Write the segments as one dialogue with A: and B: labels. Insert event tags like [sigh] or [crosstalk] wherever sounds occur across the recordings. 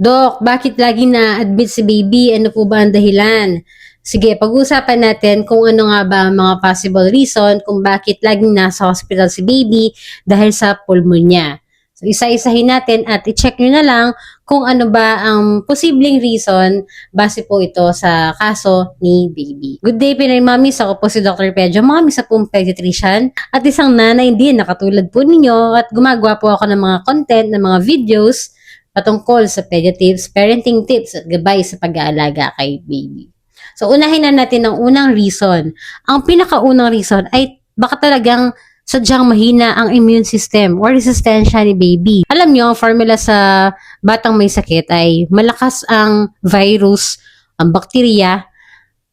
A: Dok, bakit lagi na-admit si baby? Ano po ba ang dahilan? Sige, pag-uusapan natin kung ano nga ba ang mga possible reason kung bakit laging nasa hospital si baby dahil sa pulmonya. So, isa-isahin natin at i-check nyo na lang kung ano ba ang posibleng reason base po ito sa kaso ni baby. Good day, Pinay Mamis. Ako po si Dr. Pedro. Mami sa pong pediatrician at isang nanay din na katulad po ninyo at gumagawa po ako ng mga content, ng mga videos patungkol sa pediatips, parenting tips at gabay sa pag-aalaga kay baby. So, unahin na natin ang unang reason. Ang pinakaunang reason ay baka talagang sadyang mahina ang immune system or resistensya ni baby. Alam nyo, ang formula sa batang may sakit ay malakas ang virus, ang bakterya,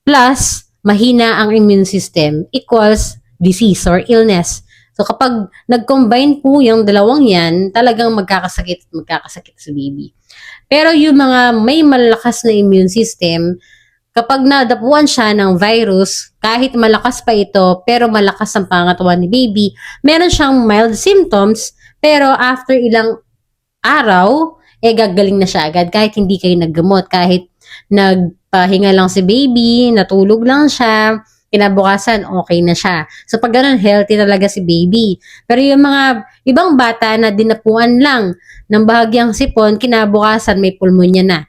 A: plus mahina ang immune system equals disease or illness. So kapag nag-combine po yung dalawang yan, talagang magkakasakit at magkakasakit sa baby. Pero yung mga may malakas na immune system, kapag nadapuan siya ng virus, kahit malakas pa ito, pero malakas ang pangatawan ni baby, meron siyang mild symptoms, pero after ilang araw, eh gagaling na siya agad kahit hindi kayo naggamot, kahit nagpahinga lang si baby, natulog lang siya, kinabukasan okay na siya. So pag ganun, healthy talaga si baby. Pero yung mga ibang bata na dinapuan lang ng bahagyang sipon, kinabukasan may pulmonya na.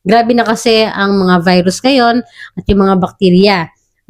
A: Grabe na kasi ang mga virus ngayon at yung mga bakterya.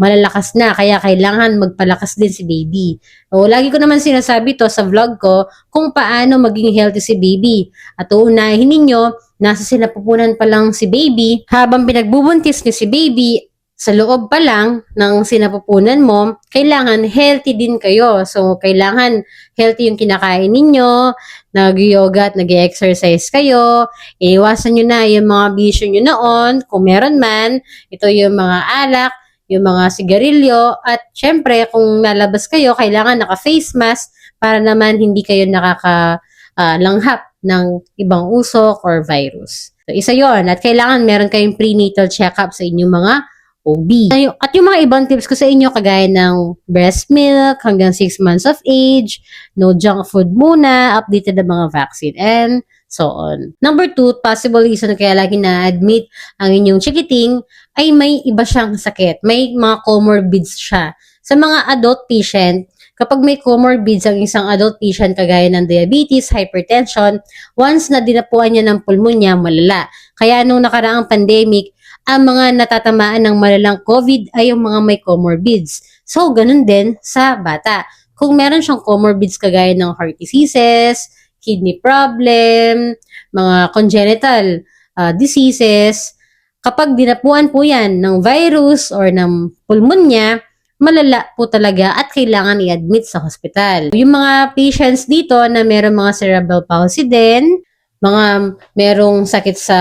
A: Malalakas na, kaya kailangan magpalakas din si baby. O, lagi ko naman sinasabi to sa vlog ko kung paano maging healthy si baby. At uunahin ninyo, nasa sinapupunan pa lang si baby, habang pinagbubuntis niyo si baby, sa loob pa lang ng sinapupunan mo, kailangan healthy din kayo. So, kailangan healthy yung kinakain ninyo, nag-yoga at nag-exercise kayo, iwasan nyo na yung mga bisyo nyo noon, kung meron man, ito yung mga alak, yung mga sigarilyo, at syempre, kung nalabas kayo, kailangan naka-face mask para naman hindi kayo nakakalanghap ng ibang usok or virus. So, isa yon At kailangan meron kayong prenatal check-up sa inyong mga OB. At yung mga ibang tips ko sa inyo, kagaya ng breast milk hanggang 6 months of age, no junk food muna, updated na mga vaccine, and so on. Number two, possible reason kaya lagi na-admit ang inyong chikiting ay may iba siyang sakit. May mga comorbids siya. Sa mga adult patient, kapag may comorbids ang isang adult patient kagaya ng diabetes, hypertension, once na dinapuan niya ng pulmonya, malala. Kaya nung nakaraang pandemic, ang mga natatamaan ng malalang COVID ay yung mga may comorbids. So, ganun din sa bata. Kung meron siyang comorbids kagaya ng heart diseases, kidney problem, mga congenital uh, diseases, kapag dinapuan po yan ng virus or ng pulmonya, malala po talaga at kailangan i-admit sa hospital. Yung mga patients dito na meron mga cerebral palsy din, mga merong sakit sa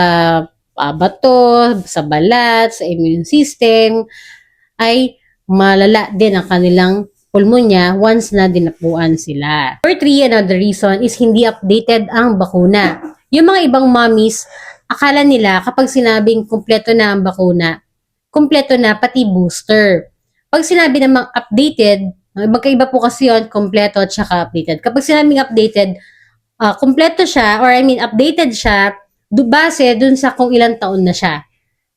A: uh, bato, sa balat, sa immune system, ay malala din ang kanilang pulmonya once na dinapuan sila. Number three, another reason is hindi updated ang bakuna. Yung mga ibang mommies, akala nila kapag sinabing kumpleto na ang bakuna, kumpleto na pati booster. Pag sinabi namang updated, magkaiba po kasi yun, kumpleto at saka updated. Kapag sinabing updated, uh, kumpleto siya, or I mean updated siya, base dun sa kung ilang taon na siya.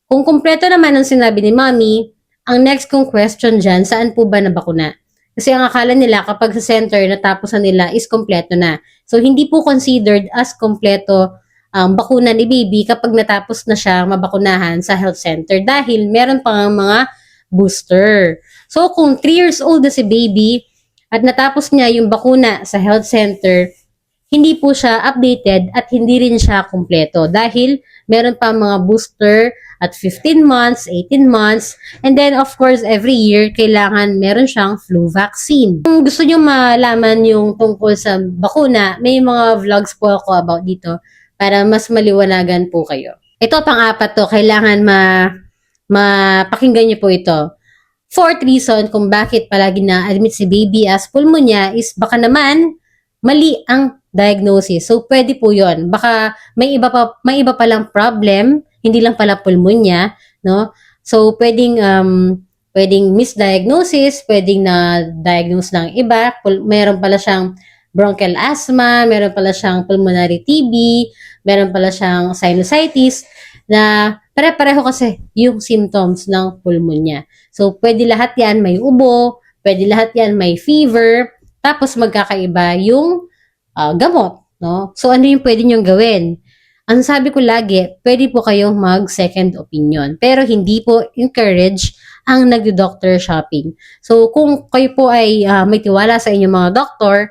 A: Kung kumpleto naman ang sinabi ni Mommy, ang next kong question dyan, saan po ba nabakuna? Kasi ang akala nila kapag sa center natapos na nila is kompleto na. So hindi po considered as kompleto ang um, bakuna ni baby kapag natapos na siya mabakunahan sa health center dahil meron pang mga booster. So kung 3 years old na si baby at natapos niya yung bakuna sa health center, hindi po siya updated at hindi rin siya kumpleto dahil meron pa mga booster at 15 months, 18 months, and then of course every year kailangan meron siyang flu vaccine. Kung gusto niyo malaman yung tungkol sa bakuna, may mga vlogs po ako about dito para mas maliwanagan po kayo. Ito pang-apat to, kailangan ma mapakinggan niyo po ito. Fourth reason kung bakit palagi na admit si baby as pulmonya is baka naman mali ang diagnosis. So, pwede po yon Baka may iba pa, may iba palang problem, hindi lang pala pulmonya, no? So, pwedeng, um, pwedeng misdiagnosis, pwedeng na diagnose ng iba, pul- meron pala siyang bronchial asthma, meron pala siyang pulmonary TB, meron pala siyang sinusitis, na pare-pareho kasi yung symptoms ng pulmonya. So, pwede lahat yan may ubo, pwede lahat yan may fever, tapos magkakaiba yung ah, gamot. No? So, ano yung pwede nyong gawin? Ang sabi ko lagi, pwede po kayong mag second opinion. Pero hindi po encourage ang nagdo-doctor shopping. So, kung kayo po ay ah, may tiwala sa inyong mga doktor,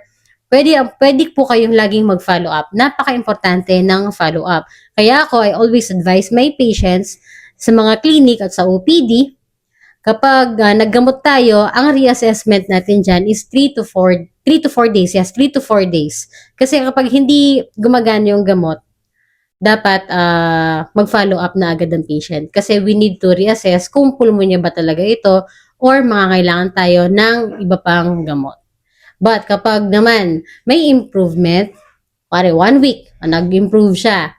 A: pwede, pwede po kayong laging mag-follow up. Napaka-importante ng follow up. Kaya ako, I always advise my patients sa mga clinic at sa OPD, kapag ah, naggamot tayo, ang reassessment natin dyan is 3 to 4 3 to 4 days. Yes, 3 to 4 days. Kasi kapag hindi gumagana yung gamot, dapat ah, mag-follow up na agad ang patient. Kasi we need to reassess kung pulmonya ba talaga ito or makakailangan tayo ng iba pang gamot. But kapag naman may improvement, pare one week, nag-improve siya.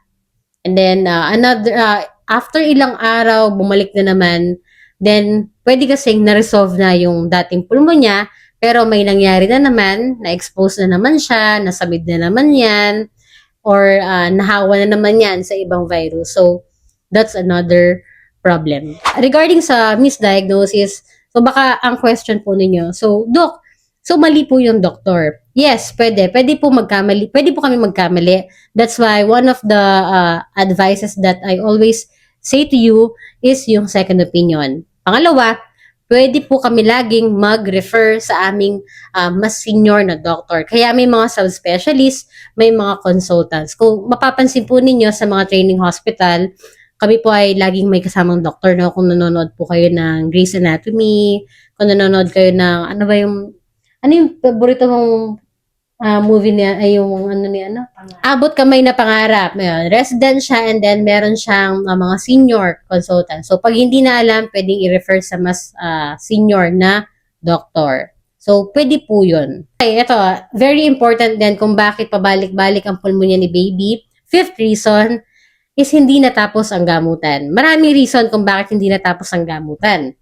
A: And then ah, another ah, after ilang araw bumalik na naman, then pwede kasing na-resolve na yung dating pulmonya, pero may nangyari na naman, na-expose na naman siya, nasabid na naman yan, or ah, nahawa na naman yan sa ibang virus. So, that's another problem. Regarding sa misdiagnosis, so baka ang question po ninyo, so, Doc, so mali po yung doktor. Yes, pwede. Pwede po magkamali. Pwede po kami magkamali. That's why one of the ah, advices that I always say to you is yung second opinion. Pangalawa, pwede po kami laging mag-refer sa aming ah, mas senior na doctor. Kaya may mga subspecialists, may mga consultants. Kung mapapansin po ninyo sa mga training hospital, kami po ay laging may kasamang doctor no kung nanonood po kayo ng Grey's Anatomy, kung nanonood kayo ng ano ba yung ano yung paborito mong ah, movie niya ay yung ano ni ano Abot kamay na pangarap. Ayun, resident siya and then meron siyang ah, mga senior consultant. So pag hindi na alam, pwedeng i-refer sa mas ah, senior na doctor. So pwede po 'yun. Okay, ito, very important din kung bakit pabalik-balik ang pulmonya ni baby. Fifth reason is hindi natapos ang gamutan. Maraming reason kung bakit hindi natapos ang gamutan.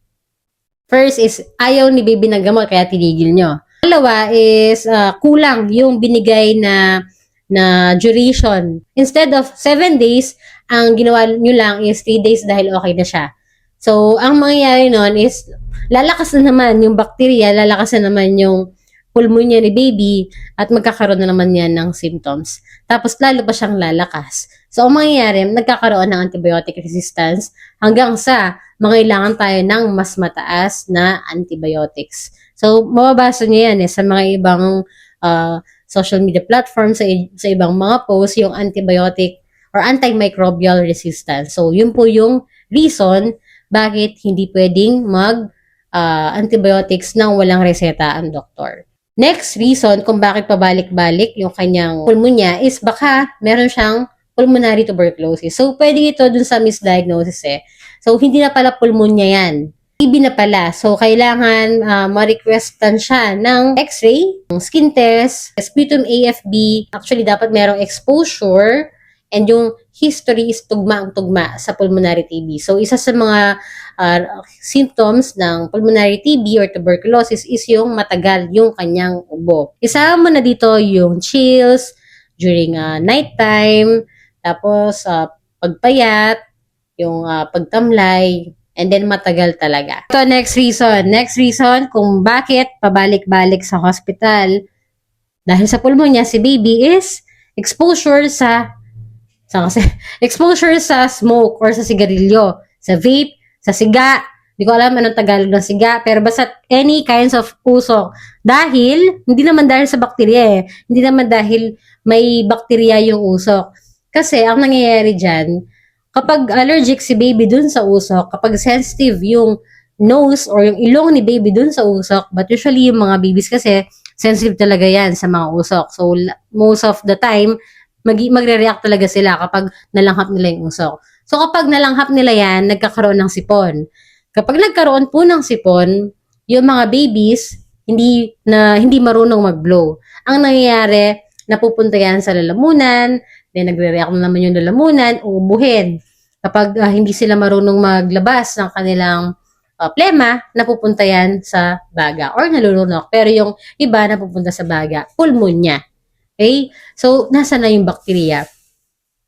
A: First is ayaw ni baby ng gamot kaya tinigil nyo. Dalawa is ah, kulang yung binigay na na duration. Instead of 7 days, ang ginawa nyo lang is 3 days dahil okay na siya. So, ang mangyayari nun is lalakas na naman yung bacteria, lalakas na naman yung pulmonya ni baby at magkakaroon na naman yan ng symptoms. Tapos lalo pa siyang lalakas. So, ang mangyayari, nagkakaroon ng antibiotic resistance hanggang sa mangailangan tayo ng mas mataas na antibiotics. So, mababasa niyo yan eh, sa mga ibang ah, social media platforms, sa, sa ibang mga posts, yung antibiotic or antimicrobial resistance. So, yun po yung reason bakit hindi pwedeng mag ah, antibiotics nang walang reseta ang doktor. Next reason kung bakit pabalik-balik yung kanyang pulmonya is baka meron siyang pulmonary tuberculosis. So, pwede ito dun sa misdiagnosis eh. So, hindi na pala pulmonya yan. TB na pala. So, kailangan ah, ma-requestan siya ng x-ray, skin test, sputum AFB. Actually, dapat merong exposure and yung history is tugma ang tugma sa pulmonary TB. So, isa sa mga ah, symptoms ng pulmonary TB or tuberculosis is yung matagal yung kanyang ubo. Isama mo na dito yung chills during ah, nighttime, tapos ah, pagpayat, yung ah, pagtamlay, and then matagal talaga. Ito, next reason. Next reason kung bakit pabalik-balik sa hospital dahil sa pulmonya si baby is exposure sa sa kasi [laughs] exposure sa smoke or sa sigarilyo, sa vape, sa siga. Hindi ko alam anong Tagalog ng siga, pero basta any kinds of usok. Dahil, hindi naman dahil sa bakterya eh. Hindi naman dahil may bakterya yung usok. Kasi, ang nangyayari dyan, kapag allergic si baby dun sa usok, kapag sensitive yung nose or yung ilong ni baby dun sa usok, but usually yung mga babies kasi, sensitive talaga yan sa mga usok. So, most of the time, mag magre-react talaga sila kapag nalanghap nila yung usok. So, kapag nalanghap nila yan, nagkakaroon ng sipon. Kapag nagkaroon po ng sipon, yung mga babies, hindi na hindi marunong mag-blow. Ang nangyayari, napupunta yan sa lalamunan, then nagre-react na naman yung lalamunan, uubuhin. Kapag ah, hindi sila marunong maglabas ng kanilang ah, plema, napupunta yan sa baga or nalulunok. Pero yung iba napupunta sa baga, pulmonya. Okay? So, nasa na yung bacteria?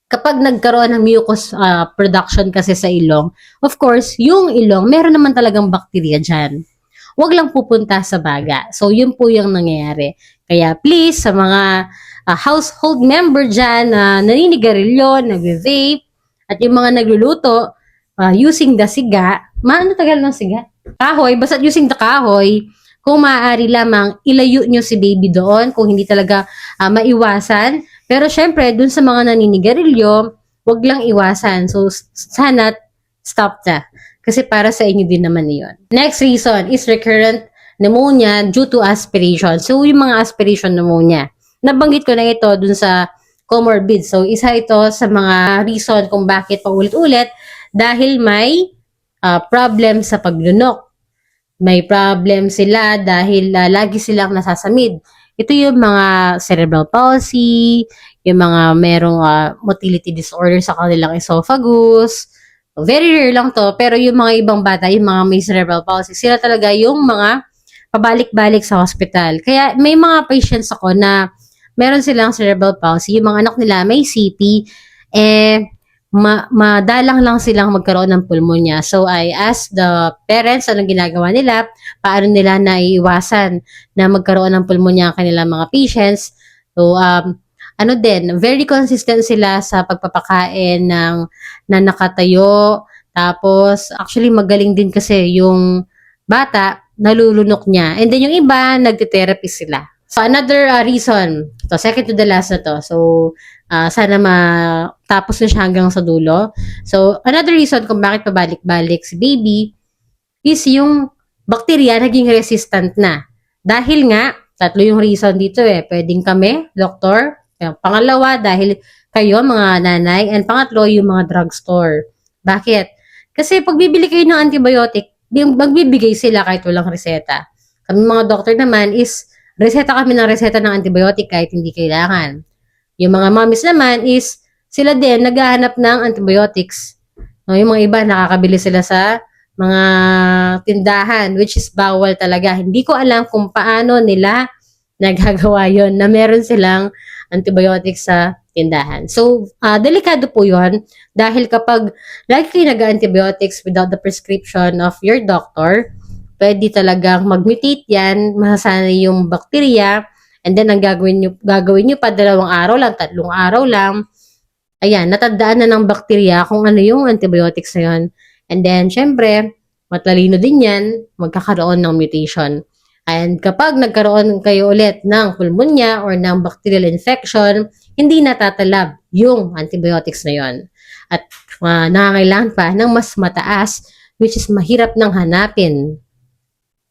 A: Kapag nagkaroon ng mucus ah, production kasi sa ilong, of course, yung ilong, meron naman talagang bacteria dyan. Huwag lang pupunta sa baga. So, yun po yung nangyayari. Kaya please, sa mga ah, household member dyan na naninigarilyo, nag-vape, at yung mga nagluluto ah, using the siga, maano tagal ng siga? Kahoy, basta using the kahoy, kung maaari lamang ilayo nyo si baby doon kung hindi talaga ah, maiwasan. Pero syempre, dun sa mga naninigarilyo, wag lang iwasan. So, sana stop na. Kasi para sa inyo din naman yun. Next reason is recurrent pneumonia due to aspiration. So, yung mga aspiration pneumonia. Nabanggit ko na ito dun sa comorbid. So, isa ito sa mga reason kung bakit paulit-ulit dahil may ah, problem sa paglunok. May problem sila dahil ah, lagi silang nasasamid. Ito yung mga cerebral palsy, yung mga merong ah, motility disorder sa kanilang esophagus. Very rare lang to, pero yung mga ibang bata, yung mga may cerebral palsy, sila talaga yung mga pabalik-balik sa hospital. Kaya may mga patients ako na meron silang cerebral palsy, yung mga anak nila may CP, eh, ma madalang lang silang magkaroon ng pulmonya. So, I asked the parents anong ginagawa nila, paano nila naiiwasan na magkaroon ng pulmonya ang kanilang mga patients. So, um, ano din, very consistent sila sa pagpapakain ng na nakatayo. Tapos, actually, magaling din kasi yung bata, nalulunok niya. And then yung iba, nagte-therapy sila. So, another uh, reason, to second to the last na to. So, uh, sana matapos na siya hanggang sa dulo. So, another reason kung bakit pabalik-balik si baby is yung bacteria naging resistant na. Dahil nga, tatlo yung reason dito eh. Pwedeng kami, doktor. Pangalawa, dahil kayo, mga nanay. And pangatlo, yung mga drugstore. Bakit? Kasi pag bibili kayo ng antibiotic, magbibigay sila kahit walang reseta. Kami mga doktor naman is, reseta kami ng reseta ng antibiotic kahit hindi kailangan. Yung mga mommies naman is, sila din naghahanap ng antibiotics. No, yung mga iba, nakakabili sila sa mga tindahan, which is bawal talaga. Hindi ko alam kung paano nila [laughs] nagagawa yon na meron silang antibiotics sa tindahan. So, ah, delikado po yon dahil kapag lagi kayo nag-antibiotics without the prescription of your doctor, pwede talagang mag-mutate yan, masasanay yung bacteria, and then ang gagawin nyo, gagawin nyo pa dalawang araw lang, tatlong araw lang, ayan, natandaan na ng bacteria kung ano yung antibiotics na yun. And then, syempre, matalino din yan, magkakaroon ng mutation. And kapag nagkaroon kayo ulit ng pulmonya or ng bacterial infection, hindi natatalab yung antibiotics na yon. At uh, nangangailangan pa ng mas mataas, which is mahirap nang hanapin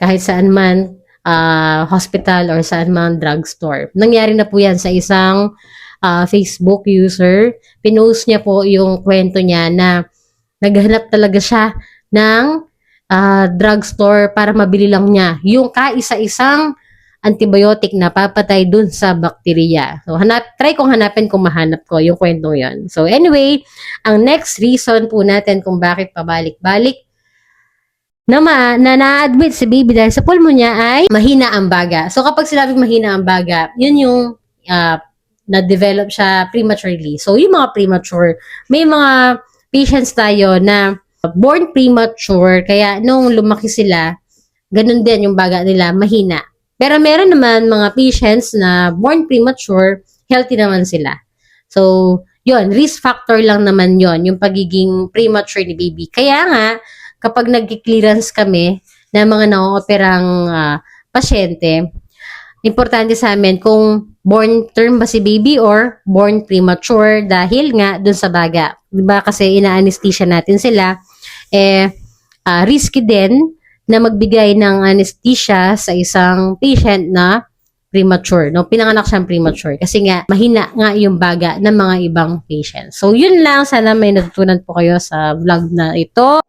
A: kahit saan man ah, hospital or saan man drugstore. Nangyari na po yan sa isang ah, Facebook user. Pinost niya po yung kwento niya na naghanap talaga siya ng ah, drugstore para mabili lang niya yung kaisa-isang antibiotic na papatay dun sa bakterya. So, hanap, try kong hanapin kung mahanap ko yung kwento yon. So, anyway, ang next reason po natin kung bakit pabalik-balik na, ma, na na-admit si baby dahil sa pulmonya ay mahina ang baga. So, kapag sinabing mahina ang baga, yun yung ah, na-develop siya prematurely. So, yung mga premature, may mga patients tayo na born premature, kaya nung lumaki sila, ganun din yung baga nila, mahina. Pero meron naman mga patients na born premature, healthy naman sila. So, yun, risk factor lang naman yon yung pagiging premature ni baby. Kaya nga, kapag nag-clearance kami ng mga na-operang ah, pasyente, importante sa amin kung born term ba si baby or born premature dahil nga dun sa baga. Diba kasi ina-anesthesia natin sila, eh, ah, risky din na magbigay ng anesthesia sa isang patient na premature, no? Pinanganak siyang premature kasi nga mahina nga yung baga ng mga ibang patients. So, yun lang. Sana may natutunan po kayo sa vlog na ito.